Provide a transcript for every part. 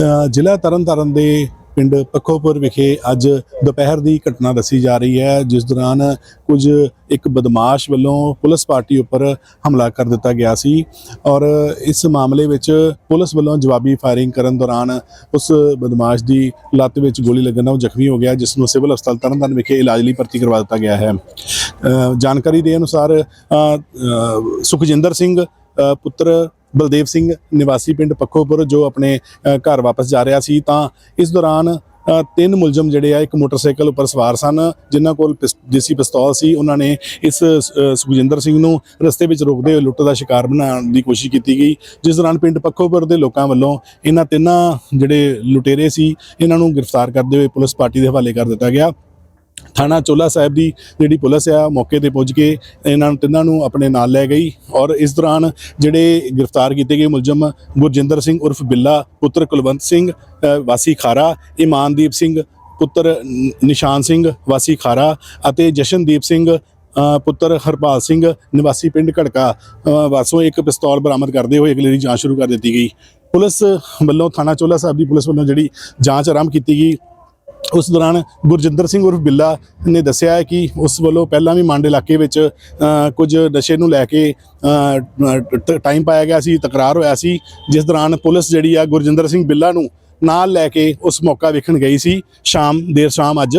ਜ਼ਿਲ੍ਹਾ ਤਰਨਤਾਰਨ ਦੇ ਪਿੰਡ ਪੱਖੋਪੁਰ ਵਿਖੇ ਅੱਜ ਦੁਪਹਿਰ ਦੀ ਘਟਨਾ ਦੱਸੀ ਜਾ ਰਹੀ ਹੈ, ਜਿਸ ਦੌਰਾਨ ਕੁਝ ਇੱਕ ਬਦਮਾਸ਼ ਵੱਲੋਂ ਪੁਲਿਸ ਪਾਰਟੀ ਉੱਪਰ ਹਮਲਾ ਕਰ ਦਿੱਤਾ ਗਿਆ ਸੀ ਔਰ ਇਸ ਮਾਮਲੇ ਵਿੱਚ ਪੁਲਿਸ ਵੱਲੋਂ ਜਵਾਬੀ ਫਾਇਰਿੰਗ ਕਰਨ ਦੌਰਾਨ ਉਸ ਬਦਮਾਸ਼ ਦੀ ਲੱਤ ਵਿੱਚ ਗੋਲੀ ਲੱਗਣ ਨਾਲ ਉਹ ਜ਼ਖਮੀ ਹੋ ਗਿਆ, ਜਿਸ ਨੂੰ ਸਿਵਲ ਹਸਪਤਾਲ ਤਰਨਤਾਰਨ ਵਿਖੇ ਇਲਾਜ ਲਈ ਭਰਤੀ ਕਰਵਾ ਦਿੱਤਾ ਗਿਆ ਹੈ। ਜਾਣਕਾਰੀ ਦੇ ਅਨੁਸਾਰ ਸੁਖਜਿੰਦਰ ਸਿੰਘ ਪੁੱਤਰ ਬਲਦੇਵ ਸਿੰਘ ਨਿਵਾਸੀ ਪਿੰਡ ਪੱਖੋਪੁਰ ਜੋ ਆਪਣੇ ਘਰ ਵਾਪਸ ਜਾ ਰਿਹਾ ਸੀ, ਤਾਂ ਇਸ ਦੌਰਾਨ ਤਿੰਨ ਮੁਲਜ਼ਮ ਜਿਹੜੇ ਆ, ਇੱਕ ਮੋਟਰਸਾਈਕਲ ਉੱਪਰ ਸਵਾਰ ਸਨ, ਜਿਨ੍ਹਾਂ ਕੋਲ ਪਿਸ- ਦੇਸੀ ਪਿਸਤੌਲ ਸੀ। ਉਹਨਾਂ ਨੇ ਇਸ ਸੁਖਜਿੰਦਰ ਸਿੰਘ ਨੂੰ ਰਸਤੇ ਵਿੱਚ ਰੋਕਦੇ ਹੋਏ ਲੁੱਟ ਦਾ ਸ਼ਿਕਾਰ ਬਣਾਉਣ ਦੀ ਕੋਸ਼ਿਸ਼ ਕੀਤੀ ਗਈ, ਜਿਸ ਦੌਰਾਨ ਪਿੰਡ ਪੱਖੋਪੁਰ ਦੇ ਲੋਕਾਂ ਵੱਲੋਂ ਇਹਨਾਂ ਤਿੰਨਾਂ ਜਿਹੜੇ ਲੁਟੇਰੇ ਸੀ, ਇਹਨਾਂ ਨੂੰ ਗ੍ਰਿਫਤਾਰ ਕਰਦੇ ਹੋਏ ਪੁਲਿਸ ਪਾਰਟੀ ਦੇ ਹਵਾਲੇ ਕਰ ਦਿੱਤਾ ਗਿਆ। ਥਾਣਾ ਚੋਲਾ ਸਾਹਿਬ ਦੀ ਜਿਹੜੀ ਪੁਲਿਸ ਆ, ਮੌਕੇ ਤੇ ਪਹੁੰਚ ਕੇ ਇਹਨਾਂ ਨੂੰ ਤਿੰਨਾਂ ਨੂੰ ਆਪਣੇ ਨਾਲ ਲੈ ਗਈ ਔਰ ਇਸ ਦੌਰਾਨ ਜਿਹੜੇ ਗ੍ਰਿਫਤਾਰ ਕੀਤੇ ਗਏ ਮੁਲਜ਼ਮ ਗੁਰਜਿੰਦਰ ਸਿੰਘ ਉਰਫ ਬਿੱਲਾ, ਪੁੱਤਰ ਕੁਲਵੰਤ ਸਿੰਘ ਵਾਸੀ ਖਾਰਾ, ਇਮਾਨਦੀਪ ਸਿੰਘ, ਪੁੱਤਰ ਨਿਸ਼ਾਨ ਸਿੰਘ, ਵਾਸੀ ਖਾਰਾ ਅਤੇ ਜਸ਼ਨਦੀਪ ਸਿੰਘ ਪੁੱਤਰ ਹਰਪਾਲ ਸਿੰਘ, ਨਿਵਾਸੀ ਪਿੰਡ ਘੜਕਾ ਵਾਸੋਂ ਇੱਕ ਪਿਸਤੌਲ ਬਰਾਮਦ ਕਰਦੇ ਹੋਏ ਅਗਲੇਰੀ ਜਾਂਚ ਸ਼ੁਰੂ ਕਰ ਦਿੱਤੀ ਗਈ। ਪੁਲਿਸ ਵੱਲੋਂ ਥਾਣਾ ਚੋਲਾ ਸਾਹਿਬ ਦੀ ਪੁਲਿਸ ਵੱਲੋਂ ਜਿਹੜੀ ਜਾਂਚ ਆਰੰਭ ਕੀਤੀ ਗਈ ਉਸ ਦੌਰਾਨ ਗੁਰਜਿੰਦਰ ਸਿੰਘ ਉਰਫ ਬਿੱਲਾ ਨੇ ਦੱਸਿਆ ਹੈ ਕਿ ਉਸ ਵੱਲੋਂ ਪਹਿਲਾਂ ਵੀ ਮੰਡ ਇਲਾਕੇ ਵਿੱਚ ਕੁਝ ਨਸ਼ੇ ਨੂੰ ਲੈ ਕੇ ਟਾਈਮ ਪਾਇਆ ਗਿਆ ਸੀ, ਤਕਰਾਰ ਹੋਇਆ ਸੀ, ਜਿਸ ਦੌਰਾਨ ਪੁਲਿਸ ਜਿਹੜੀ ਆ ਗੁਰਜਿੰਦਰ ਸਿੰਘ ਬਿੱਲਾ ਨੂੰ ਨਾਲ ਲੈ ਕੇ ਉਸ ਮੌਕਾ ਵੇਖਣ ਗਈ ਸੀ, ਸ਼ਾਮ, ਦੇਰ ਸ਼ਾਮ ਅੱਜ।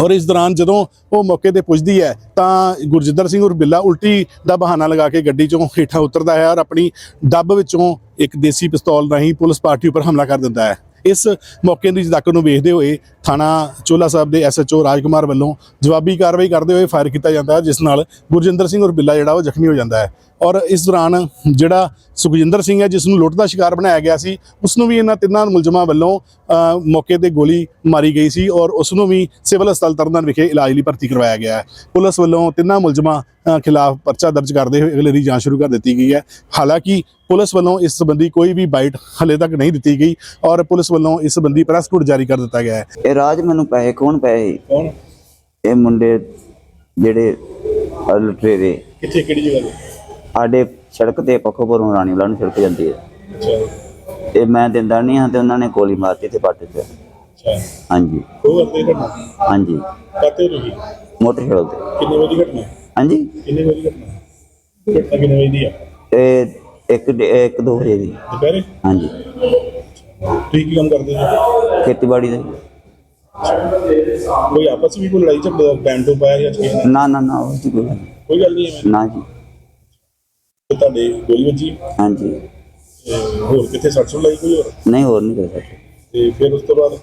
ਔਰ ਇਸ ਦੌਰਾਨ ਜਦੋਂ ਉਹ ਮੌਕੇ ਤੇ ਪੁੱਜਦੀ ਹੈ, ਤਾਂ ਗੁਰਜਿੰਦਰ ਸਿੰਘ ਔਰ ਬਿੱਲਾ ਉਲਟੀ ਦਾ ਬਹਾਨਾ ਲਗਾ ਕੇ ਗੱਡੀ ਚੋਂ ਹੇਠਾਂ ਉਤਰਦਾ ਹੈ ਔਰ ਆਪਣੀ ਡੱਬ ਵਿੱਚੋਂ ਇੱਕ ਦੇਸੀ ਪਿਸਤੌਲ ਰਾਹੀਂ ਪੁਲਿਸ ਪਾਰਟੀ ਉੱਪਰ ਹਮਲਾ ਕਰ ਦਿੰਦਾ ਹੈ। ਇਸ ਮੌਕੇ ਦੀ ਜਦਾਕਰ ਨੂੰ ਵੇਖਦੇ ਹੋਏ ਥਾਣਾ ਚੋਲਾ ਸਾਹਿਬ ਦੇ ਐਸਐਚਓ ਰਾਜਕੁਮਾਰ ਵੱਲੋਂ ਜਵਾਬੀ ਕਾਰਵਾਈ ਕਰਦੇ ਹੋਏ ਫਾਇਰ ਕੀਤਾ ਜਾਂਦਾ, ਜਿਸ ਨਾਲ ਗੁਰਜਿੰਦਰ ਸਿੰਘ ਔਰ ਬਿੱਲਾ ਜਿਹੜਾ ਉਹ ਜ਼ਖਮੀ ਹੋ ਜਾਂਦਾ ਹੈ। ਔਰ ਇਸ ਦੌਰਾਨ ਜਿਹੜਾ ਸੁਖਜਿੰਦਰ ਸਿੰਘ ਹੈ ਜਿਸ ਨੂੰ ਲੁੱਟ ਦਾ ਸ਼ਿਕਾਰ ਬਣਾਇਆ ਗਿਆ ਸੀ ਉਸ ਨੂੰ ਵੀ ਇਹਨਾਂ ਤਿੰਨਾਂ ਮੁਲਜ਼ਮਾਂ ਵੱਲੋਂ ਮੌਕੇ ਤੇ ਗੋਲੀ ਮਾਰੀ ਗਈ ਸੀ ਔਰ ਉਸ ਨੂੰ ਵੀ ਸਿਵਲ ਹਸਪਤਾਲ ਤਰਨਤਾਰਨ ਵਿਖੇ ਇਲਾਜ ਲਈ ਭਰਤੀ ਕਰਵਾਇਆ ਗਿਆ ਹੈ। ਪੁਲਿਸ ਵੱਲੋਂ ਤਿੰਨਾਂ ਮੁਲਜ਼ਮਾਂ ਖਿਲਾਫ ਪਰਚਾ ਦਰਜ ਕਰਦੇ ਹੋਏ ਅਗਲੇਰੀ ਜਾਂਚ ਸ਼ੁਰੂ ਕਰ ਦਿੱਤੀ ਗਈ ਹੈ। ਹਾਲਾਂਕਿ ਪੁਲਿਸ ਵੱਲੋਂ ਇਸ ਸੰਬੰਧੀ ਕੋਈ ਵੀ ਬਾਈਟ ਹਲੇ ਤੱਕ ਨਹੀਂ ਦਿੱਤੀ ਗਈ ਔਰ ਪੁਲਿਸ ਵੱਲੋਂ ਇਸ ਸੰਬੰਧੀ ਪ੍ਰੈਸ ਨੋਟ ਜਾਰੀ ਕਰ ਦਿੱਤਾ ਗਿਆ ਹੈ। ਇਹ ਰਾਜ ਮੈਨੂੰ ਪੈਸੇ ਕੌਣ ਪੈਸੇ? ਕੌਣ? ਇਹ ਮੁੰਡੇ ਜਿਹੜੇ ਲੁਟੇਰੇ ਕਿੱਥੇ ਕਿਹੜੀ ਜਗ੍ਹਾ ਸਾਡੇ ਸੜਕ ਤੇ ਪੱਖੋਪੁਰੋਂ ਰਾਣੀ ਵਾਲਾ ਨੂੰ ਸੜਕ ਜਾਂਦੀ ਹੈ। ਅੱਛਾ। ਤੇ ਮੈਂ ਦਿੰਦਾ ਨਹੀਂ ਹਾਂ ਤੇ ਉਹਨਾਂ ਨੇ ਗੋਲੀ ਮਾਰਤੀ ਤੇ ਪੱਟ ਅੱਛਾ। ਹਾਂਜੀ। ਉਹ ਅੱਤੇ ਘਟਨਾ? ਹਾਂਜੀ। ਕਾਤੇ ਰਹੀ ਮੋਟਰਸਾਈਕਲ ਤੇ। ਕਿੰਨੇ ਵਜੇ ਦੀ ਘਟਨਾ? ਹਾਂਜੀ। ਕਿੰਨੇ ਵਜੇ ਦੀ ਘਟਨਾ? ਘਟਨਾ ਕਿੰਨੇ ਵਜੇ ਦੀ ਆ? ਇਹ ਇੱਕ ਡੇ- ਇੱਕ ਦੋ ਵਜੇ ਦੀ। ਦੁਪਹਿਰੇ? ਹਾਂਜੀ। ਤੁਸੀਂ ਕੀ ਕੰਮ ਕਰਦੇ ਹੋ ਖੇਤੀਬਾੜੀ ਦੇ। ਕੋਈ ਆਪਸ ਵਿੱਚ ਕੋਈ ਲੜਾਈ ਝਗੜਾ ਬੈਂਡ ਤੋਂ ਪਾਇਆ ਜਾਂ ਕਿਸੇ ਨਾਲ? ਨਾ ਨਾ ਨਾ ਉਹ ਕੋਈ ਗੱਲ ਨਹੀਂ। ਕੋਈ ਗੱਲ ਨਹੀਂ ਹੈ। ਨਾ ਜੀ। ਤੇ ਤੁਹਾਡੇ ਗੋਲੀ ਵੱਜੀ? ਹਾਂਜੀ। ਤੇ ਹੋਰ ਕਿੱਥੇ ਸੱਟ ਸੁੱਟ ਲਾਈ ਕੋਈ ਹੋਰ? ਨਹੀਂ ਹੋਰ ਨਹੀਂ ਕਰ ਸਕਦੇ ਤੇ ਫਿਰ ਉਸ ਤੋਂ ਬਾਅਦ?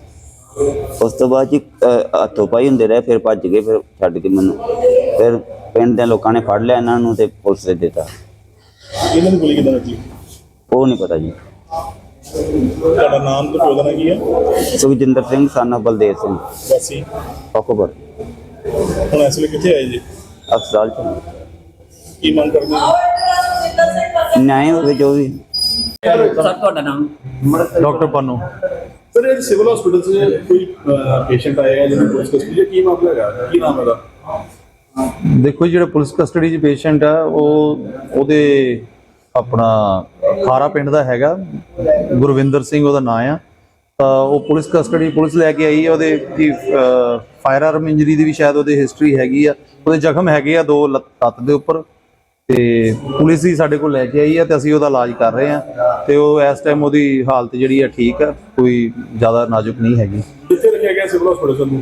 ਉਸ ਤੋਂ ਬਾਅਦ ਜੀ ਅਹ, ਹੱਥੋਂ ਪਾਈ ਹੁੰਦੇ ਰਹੇ ਫਿਰ ਭੱਜ ਗਏ ਫਿਰ ਛੱਡ ਕੇ ਮੈਨੂੰ। ਫਿਰ ਪਿੰਡ ਦੇ ਲੋਕਾਂ ਨੇ ਫੜ ਲਿਆ ਇਹਨਾਂ ਨੂੰ ਤੇ ਪੁਲਿਸ ਦੇ ਦਿੱਤਾ। ਇਹਨਾਂ ਨੂੰ ਗੋਲੀ ਕਿੱਦਾਂ ਵੱਜੀ? ਉਹ ਨਹੀਂ ਪਤਾ ਜੀ। ਤੁਹਾਡਾ ਨਾਮ ਤੇ ਪਿਓ ਦਾ ਨਾਂ ਕੀ ਹੈ? ਸੁਖਜਿੰਦਰ ਸਿੰਘ ਸਾਨਾ ਬਲਦੇਵ ਸਿੰਘ। ਵਾਸੀ। ਪੱਖੋਪੁਰ ਹੁਣ ਇਸ ਵੇਲੇ ਕਿੱਥੇ ਆਏ ਜੀ? ਅਫਸਰਾਲ ਚ। ਕੀ ਮੰਗ ਕਰਦੇ ਹੋ? ਨਿਆਂ ਹੋਵੇ ਜੋ ਵੀ। ਸਰ ਤੁਹਾਡਾ ਨਾਮ? ਡਾਕਟਰ ਪਾਨੂ। ਸਰ ਇਹ ਸਿਵਲ ਹਸਪੀਟਲ 'ਚ ਕੋਈ ਪੇਸ਼ੈਂਟ ਆਇਆ ਹੈ ਜਿਹਨੂੰ ਪੁਲਿਸ ਕਸਟਡੀ ਕੀ ਮਾਮਲਾ ਹੈਗਾ? ਕੀ ਨਾਮ ਹੈਗਾ ਦੇਖੋ ਜਿਹੜਾ ਪੁਲਿਸ ਕਸਟਡੀ 'ਚ ਪੇਸ਼ੈਂਟ ਆ ਉਹ ਉਹਦੇ ਆਪਣਾ ਖਾਰਾ ਪਿੰਡ ਦਾ ਹੈਗਾ। ਗੁਰਵਿੰਦਰ ਸਿੰਘ ਉਹਦਾ ਨਾਂ ਆ। ਤਾਂ ਉਹ ਪੁਲਿਸ ਕਸਟਡੀ ਪੁਲਿਸ ਲੈ ਕੇ ਆਈ ਹੈ ਉਹਦੇ ਦੀ ਫਾਇਰ ਆਰਮ ਇੰਜਰੀ ਦੀ ਵੀ ਸ਼ਾਇਦ ਉਹਦੇ ਹਿਸਟਰੀ ਹੈਗੀ ਆ। ਉਹਦੇ ਜ਼ਖਮ ਹੈਗੇ ਆ ਦੋ ਲੱਤ ਦੇ ਉੱਪਰ। ਤੇ ਪੁਲਿਸ ਹੀ ਸਾਡੇ ਕੋਲ ਲੈ ਕੇ ਆਈ ਹੈ ਤੇ ਅਸੀਂ ਉਹਦਾ ਇਲਾਜ ਕਰ ਰਹੇ ਆ ਤੇ ਉਹ ਇਸ ਟਾਈਮ ਉਹਦੀ ਹਾਲਤ ਜਿਹੜੀ ਆ ਠੀਕ ਆ ਕੋਈ ਜ਼ਿਆਦਾ ਨਾਜ਼ੁਕ ਨਹੀਂ ਹੈਗੀ। ਕਿੱਥੇ ਰੱਖਿਆ ਗਿਆ ਸਿਵਲ ਹਸਪੀਟਲ ਨੂੰ?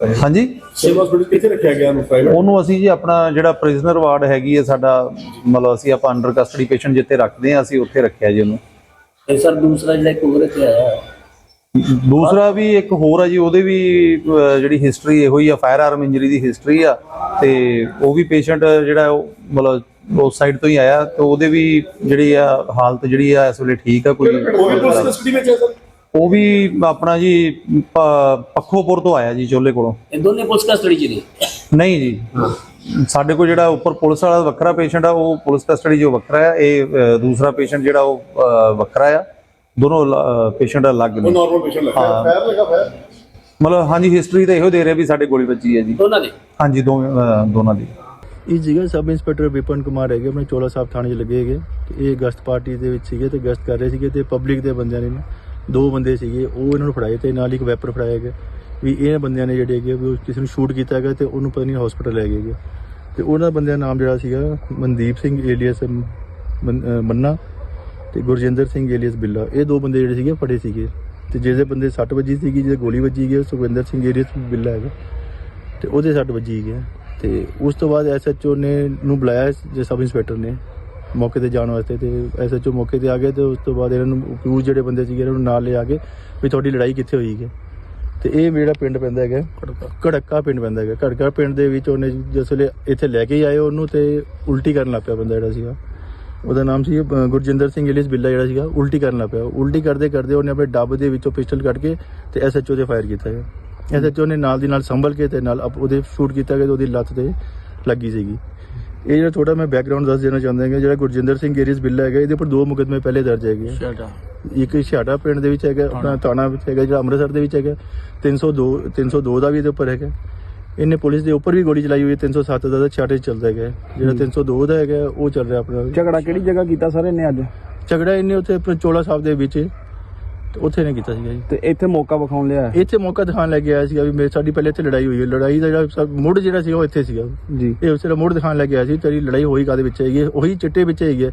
ਹਾਂਜੀ? ਸਿਵਲ ਹਸਪੀਟਲ ਕਿੱਥੇ ਰੱਖਿਆ ਗਿਆ ਨੂੰ ਪ੍ਰਾਈਵੇਟ ਉਹਨੂੰ ਅਸੀਂ ਜੀ ਆਪਣਾ ਜਿਹੜਾ ਪ੍ਰਿਜ਼ਨਰ ਵਾਰਡ ਹੈਗੀ ਹੈ ਸਾਡਾ ਮਤਲਬ ਅਸੀਂ ਆਪਾਂ ਅੰਡਰ ਕਸਟਡੀ ਪੇਸ਼ੈਂਟ ਜਿੱਥੇ ਰੱਖਦੇ ਆ ਅਸੀਂ ਉੱਥੇ ਰੱਖਿਆ ਜੀ ਉਹਨੂੰ। ਤੇ ਸਰ ਦੂਸਰਾ ਜਿਹੜਾ ਇੱਕ ਹੋਰ ਇੱਥੇ ਆਇਆ ਦੂਸਰਾ ਵੀ ਇੱਕ ਹੋਰ ਆ ਜੀ ਉਹਦੇ ਵੀ ਜਿਹੜੀ ਹਿਸਟਰੀ ਇਹੋ ਹੀ ਆ ਫਾਇਰ ਆਰਮ ਇੰਜਰੀ ਦੀ ਹਿਸਟਰੀ ਆ ਤੇ ਉਹ ਵੀ ਪੇਸ਼ੈਂਟ ਜਿਹੜਾ ਉਹ ਮਤਲਬ ਉਸ ਸਾਈਡ ਤੋਂ ਹੀ ਆਇਆ ਤੇ ਉਹਦੇ ਵੀ ਜਿਹੜੀ ਆ ਹਾਲਤ ਜਿਹੜੀ ਆ ਇਸ ਵੇਲੇ ਠੀਕ ਆ ਕੋਈ ਉਹ ਵੀ ਪੁਲਿਸ ਕਸਟਡੀ ਵਿੱਚ ਹੈ ਸਰ? ਉਹ ਵੀ ਆਪਣਾ ਜੀ ਪੱਖੋਪੁਰ ਤੋਂ ਆਇਆ ਜੀ ਚੋਲੇ ਕੋਲੋਂ। ਇਹ ਦੋਨੇ ਪੁਲਿਸ ਕਸਟਡੀ ਚ ਨੇ? ਨਹੀਂ ਜੀ। ਸਾਡੇ ਕੋਲ ਜਿਹੜਾ ਉੱਪਰ ਪੁਲਿਸ ਵਾਲਾ ਵੱਖਰਾ ਪੇਸ਼ੈਂਟ ਆ ਉਹ ਪੁਲਿਸ ਕਸਟਡੀ ਜੋ ਵੱਖਰਾ ਹੈ ਇਹ ਦੂਸਰਾ ਪੇਸ਼ੈਂਟ ਜਿਹੜਾ ਉਹ ਵੱਖਰਾ ਆ। ਦੋਨੋਂ ਪੇਸ਼ੈਂਟ ਅਲੱਗ ਨੇ। ਨਾਰਮਲ ਪੇਸ਼ੈਂਟ ਲੱਗਾ ਹਾਂ। ਫਾਇਰ ਲੱਗਾ ਫਾਇਰ ਮਤਲਬ ਹਾਂਜੀ ਹਿਸਟਰੀ ਤਾਂ ਇਹੋ ਦੇ ਰਿਹਾ ਵੀ ਸਾਡੇ ਗੋਲੀ ਵੱਜੀ ਹੈ ਜੀ। ਦੋਨਾਂ ਦੇ? ਹਾਂਜੀ ਦੋਵੇਂ ਦੋਨਾਂ ਦੀ। ਇਹ ਸੀਗਾ ਸਬ ਇੰਸਪੈਕਟਰ ਵਿਪਨ ਕੁਮਾਰ ਹੈਗੇ ਆਪਣੇ ਚੋਲਾ ਸਾਹਿਬ ਥਾਣੇ 'ਚ ਲੱਗੇ ਹੈਗੇ। ਤੇ ਇਹ ਗਸ਼ਤ ਪਾਰਟੀ ਦੇ ਵਿੱਚ ਸੀਗੇ ਤੇ ਗਸ਼ਤ ਕਰ ਰਹੇ ਸੀਗੇ ਤੇ ਪਬਲਿਕ ਦੇ ਬੰਦਿਆਂ ਨੇ ਦੋ ਬੰਦੇ ਸੀਗੇ ਉਹ ਇਹਨਾਂ ਨੂੰ ਫੜਾਏ ਤੇ ਨਾਲ ਇੱਕ ਵੈਪਰ ਫੜਾਇਆ ਗਿਆ। ਵੀ ਇਹ ਬੰਦਿਆਂ ਨੇ ਜਿਹੜੇ ਹੈਗੇ ਵੀ ਉਹ ਕਿਸੇ ਨੂੰ ਸ਼ੂਟ ਕੀਤਾ ਹੈਗਾ ਤੇ ਉਹਨੂੰ ਪਤਾ ਨਹੀਂ ਹਸਪੀਟਲ ਲੈ ਗਏ ਹੈਗੇ। ਤੇ ਉਹਨਾਂ ਬੰਦਿਆਂ ਦਾ ਨਾਮ ਜਿਹੜਾ ਸੀਗਾ ਮਨਦੀਪ ਸਿੰਘ ਏਲੀਅਸ ਮੰਨਾ। ਤੇ ਗੁਰਜਿੰਦਰ ਸਿੰਘ ਏਲੀਅਸ ਬਿੱਲਾ ਇਹ ਦੋ ਬੰਦੇ ਜਿਹੜੇ ਸੀਗੇ ਫੜੇ ਸੀਗੇ। ਤੇ ਜਿਹਦੇ ਬੰਦੇ 60 ਵੱਜੀ ਸੀਗੀ ਜਿਹਦੇ ਗੋਲੀ ਵੱਜੀ ਗਈ ਸੁਖਵਿੰਦਰ ਸਿੰਘ ਏਲੀਅਸ ਬਿੱਲਾ ਹੈਗਾ। ਤੇ ਉਹਦੇ 60 ਵੱਜੀ ਗਿਆ ਤੇ ਉਸ ਤੋਂ ਬਾਅਦ ਐਸਐਚਓ ਨੇ ਨੂੰ ਬੁਲਾਇਆ ਜੇ ਸਬ ਇੰਸਪੈਕਟਰ ਨੇ ਮੌਕੇ ਤੇ ਜਾਣ ਵਾਸਤੇ। ਤੇ ਐਸਐਚਓ ਮੌਕੇ ਤੇ ਆ ਗਏ ਤੇ ਉਸ ਤੋਂ ਬਾਅਦ ਇਹਨਾਂ ਨੂੰ ਅਕਿਊਜ਼ ਜਿਹੜੇ ਬੰਦੇ ਸੀਗੇ ਇਹਨਾਂ ਨੂੰ ਨਾਲ ਲਿਆ ਕੇ ਵੀ ਤੁਹਾਡੀ ਲੜਾਈ ਕਿੱਥੇ ਹੋਈ ਹੈ। ਤੇ ਇਹ ਜਿਹੜਾ ਪਿੰਡ ਪੈਂਦਾ ਹੈਗਾ। ਘੜਕਾ ਪਿੰਡ ਪੈਂਦਾ ਹੈਗਾ। ਘੜਕਾ ਪਿੰਡ ਦੇ ਵਿੱਚ ਉਹਨੇ ਜਿਸ ਵੇਲੇ ਇੱਥੇ ਲੈ ਕੇ ਆਏ ਉਹਨੂੰ ਤੇ ਉਲਟੀ ਕਰਨ ਲੱਗ ਪਿਆ ਬੰਦਾ ਜਿਹੜਾ ਸੀਗਾ। ਉਹਦਾ ਨਾਮ ਸੀ ਗੁਰਜਿੰਦਰ ਸਿੰਘ ਇਲੀਸ ਬਿੱਲਾ ਜਿਹੜਾ ਸੀਗਾ ਉਲਟੀ ਕਰਨ ਲੱਗ ਪਿਆ। ਉਲਟੀ ਕਰਦੇ ਕਰਦੇ ਉਹਨੇ ਆਪਣੇ ਡੱਬ ਦੇ ਵਿੱਚੋਂ ਪਿਸਟਲ ਕੱਢ ਕੇ ਤੇ ਐਸਐਚਓ ਤੇ ਫਾਇਰ ਕੀਤਾ ਹੈ ਐਸਐਚਓ ਨੇ ਨਾਲ ਦੀ ਨਾਲ ਸੰਭਲ ਕੇ ਤੇ ਨਾਲ ਉਹਦੇ ਸ਼ੂਟ ਕੀਤਾ ਗਿਆ ਤੇ ਉਹਦੀ ਲੱਤ ਤੇ ਲੱਗੀ ਸੀਗੀ। ਇਹ ਜਿਹੜਾ ਥੋੜਾ ਮੈਂ ਬੈਕਗ੍ਰਾਉਂਡ ਦੱਸ ਦੇਣਾ ਚਾਹੁੰਦਾ ਹਾਂ ਜਿਹੜਾ ਗੁਰਜਿੰਦਰ ਸਿੰਘ ਏਰੀਸ ਬਿੱਲਾ ਹੈਗਾ ਇਹਦੇ ਉੱਪਰ ਦੋ ਮੁਕਦਮੇ ਪਹਿਲੇ ਦਰਜ ਹੈਗੇ ਆ। ਇੱਕ ਛਾਟਾ ਪਿੰਡ ਦੇ ਵਿੱਚ ਹੈਗਾ ਆਪਣਾ ਥਾਣਾ। ਵਿੱਚ ਹੈਗਾ ਜਿਹੜਾ ਅੰਮ੍ਰਿਤਸਰ ਦੇ ਵਿੱਚ ਹੈਗਾ 302 302 ਦਾ ਵੀ ਇਹਦੇ ਉੱਪਰ ਹੈਗਾ। ਇਹਨੇ ਪੁਲਿਸ ਦੇ ਉੱਪਰ ਵੀ ਗੋਲੀ ਚਲਾਈ ਹੋਈ ਹੈ 307 ਦਾ ਤਾਂ ਛਾਟੇ 'ਚ ਚੱਲਦਾ ਹੈਗਾ। ਜਿਹੜਾ 302 ਦਾ ਹੈਗਾ ਉਹ ਚੱਲ ਰਿਹਾ ਆਪਣਾ। ਝਗੜਾ ਕਿਹੜੀ ਜਗ੍ਹਾ ਕੀਤਾ ਸਰ ਇਹਨੇ ਅੱਜ? ਝਗੜਾ ਇਹਨੇ ਉੱਥੇ ਆਪਣੇ ਚੋਲਾ ਸਾਹਿਬ ਦੇ ਵਿੱਚ। ਤੇ ਉੱਥੇ ਨੇ ਕੀਤਾ ਸੀਗਾ ਜੀ। ਤੇ ਇੱਥੇ ਮੌਕਾ ਵਿਖਾਉਣ ਲਿਆ ਇੱਥੇ ਮੌਕਾ ਦਿਖਾਉਣ ਲੈ ਕੇ ਆਇਆ ਸੀਗਾ ਵੀ ਮੇਰੇ ਸਾਡੀ ਪਹਿਲੇ ਇੱਥੇ ਲੜਾਈ ਹੋਈ ਹੈ। ਲੜਾਈ ਦਾ ਜਿਹੜਾ ਸਭ ਮੁੱਢ ਜਿਹੜਾ ਸੀਗਾ ਉਹ ਇੱਥੇ ਸੀਗਾ। ਜੀ। ਇਹ ਉਸੇ ਦਾ ਮੁੱਢ ਦਿਖਾਉਣ ਲੈ ਕੇ ਆਇਆ ਸੀ ਤੇਰੀ ਲੜਾਈ ਹੋਈ ਕਾਦੇ ਵਿੱਚ ਹੈਗੀ ਹੈ? ਉਹੀ ਚਿੱਟੇ ਵਿੱਚ ਹੈਗੀ ਹੈ।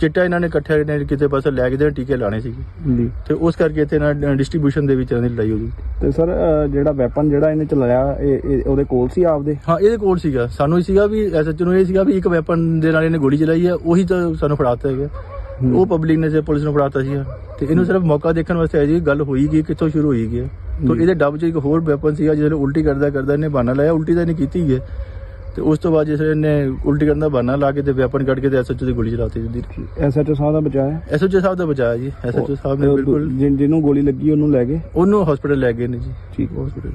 ਚਿੱਟਾ ਇਹਨਾਂ ਨੇ ਇਕੱਠੇ ਨੇ ਕਿਤੇ ਪਾਸੇ ਲੈ ਕੇ ਦੇ ਟੀਕੇ ਲਾਣੇ ਸੀਗੇ। ਜੀ। ਤੇ ਉਸ ਕਰਕੇ ਇੱਥੇ ਨਾ ਡਿਸਟ੍ਰੀਬਿਊਸ਼ਨ ਦੇ ਵਿੱਚ ਇਹਨਾਂ ਦੀ ਲੜਾਈ ਹੋ ਗਈ। ਤੇ ਸਰ ਜਿਹੜਾ ਵੈਪਨ ਜਿਹੜਾ ਇਹਨੇ ਚਲਾਇਆ ਇਹ ਇਹ ਉਹਦੇ ਕੋਲ ਸੀ ਆਪਦੇ? ਹਾਂ ਇਹਦੇ ਕੋਲ ਸੀਗਾ। ਸਾਨੂੰ ਇਹ ਸੀਗਾ ਵੀ ਐਸਐਚ ਨੂੰ ਇਹ ਸੀਗਾ ਵੀ ਇੱਕ ਵੈਪਨ ਦੇ ਨਾਲ ਇਹਨੇ ਗੋਲੀ ਚਲਾਈ ਹੈ। ਉਹੀ ਤਾਂ ਸਾਨੂੰ ਫੜਾਤਾ ਹੈਗਾ ਉਹ ਪਬਲਿਕ ਨੇ ਤੇ ਪੁਲਿਸ ਨੂੰ ਫੜਾਤਾ ਸੀ ਤੇ ਇਹਨੂੰ ਸਿਰਫ ਮੌਕਾ ਦੇਖਣ ਵਾਸਤੇ ਆਇਆ ਜੀ ਗੱਲ ਹੋਈ ਕੀ ਕਿੱਥੋਂ ਸ਼ੁਰੂ ਹੋਈ ਕੀ ਤਾਂ ਇਹਦੇ ਡੱਬ 'ਚ ਇੱਕ ਹੋਰ ਵੈਪਨ ਸੀਗਾ ਜਿਹਦੇ ਉਲਟੀ ਕਰਦਾ ਕਰਦਾ ਇਹਨੇ ਬਹਾਨਾ ਲਾਇਆ ਉਲਟੀ ਤਾਂ ਇਹਨੇ ਕੀਤੀ ਹੀ ਹੈ। ਤੇ ਉਸ ਤੋਂ ਬਾਅਦ ਜਿਸ ਇਹਨੇ ਉਲਟੀ ਕਰਨ ਦਾ ਬਹਾਨਾ ਲਾ ਕੇ ਤੇ ਵੈਪਨ ਕੱਢ ਕੇ ਤੇ ਐਸਐਚ ਦੀ ਗੋਲੀ ਚਲਾਤੀ ਜੀ ਐਸਐਚਓ ਸਾਹਿਬ ਦਾ ਬਚਾਇਆ ਐਸਐਚ ਸਾਹਿਬ ਦਾ ਬਚਾਇਆ ਜੀ। ਐਸਐਚ ਸਾਹਿਬ ਨੇ ਬਿਲਕੁਲ ਜਿਨ- ਜਿਹਨੂੰ ਗੋਲੀ ਲੱਗੀ ਉਹਨੂੰ ਲੈ ਗਏ? ਉਹਨੂੰ ਹਸਪੀਟਲ ਲੈ ਗਏ ਨੇ ਜੀ। ਠੀਕ। ਹਸਪੀਟਲ